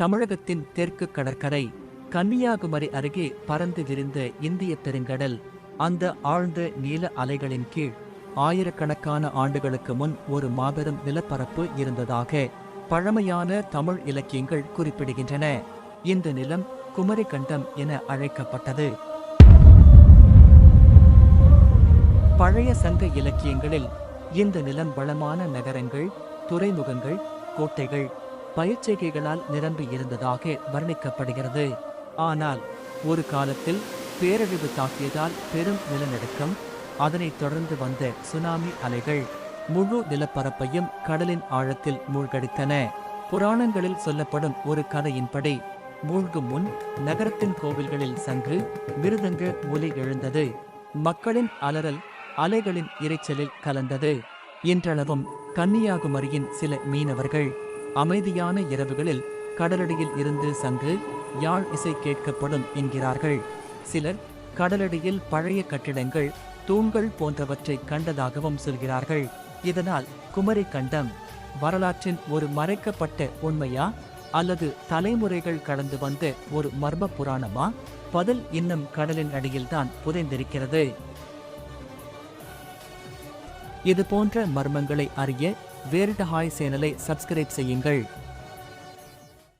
தமிழகத்தின் தெற்கு கடற்கரை கன்னியாகுமரி அருகே பறந்து விரிந்த இந்திய பெருங்கடல் அந்த ஆழ்ந்த நீல அலைகளின் கீழ் ஆயிரக்கணக்கான ஆண்டுகளுக்கு முன் ஒரு மாபெரும் நிலப்பரப்பு இருந்ததாக பழமையான தமிழ் இலக்கியங்கள் குறிப்பிடுகின்றன. இந்த நிலம் குமரிக்கண்டம் என அழைக்கப்பட்டது. பழைய சங்க இலக்கியங்களில் இந்த நிலம் வளமான நகரங்கள் துறைமுகங்கள் கோட்டைகள் பயிற்சிகைகளால் நிரம்பி இருந்ததாக வர்ணிக்கப்படுகிறது. ஆனால் ஒரு காலத்தில் பேரழிவு தாக்கியதால் பெரும் நிலநடுக்கம் அதனைத் தொடர்ந்து வந்த சுனாமி அலைகள் முழு நிலப்பரப்பையும் கடலின் ஆழத்தில் மூழ்கடித்தன. புராணங்களில் சொல்லப்படும் ஒரு கதையின்படி மூழ்கும் முன் நகரத்தின் கோவில்களில் சங்கு மிருதங்க ஒலி எழுந்தது. மக்களின் அலறல் அலைகளின் இரைச்சலில் கலந்தது. இன்றளவும் கன்னியாகுமரியின் சில மீனவர்கள் அமைதியான இரவுகளில் கடலடியில் இருந்து சங்கு யாழ் இசை கேட்கப்படும் என்கிறார்கள். சிலர் கடலடியில் பழைய கட்டிடங்கள் தூண்கள் போன்றவற்றை கண்டதாகவும் சொல்கிறார்கள். இதனால் குமரி கண்டம் வரலாற்றின் ஒரு மறைக்கப்பட்ட உண்மையா? அல்லது தலைமுறைகள் கடந்து வந்த ஒரு மர்ம புராணமா? பதில் இன்னும் கடலின் அடியில்தான் புதைந்திருக்கிறது. இது போன்ற மர்மங்களை அறிய வேர்ல்ட் ஹாய் சேனலை சப்ஸ்கிரைப் செய்யுங்கள்.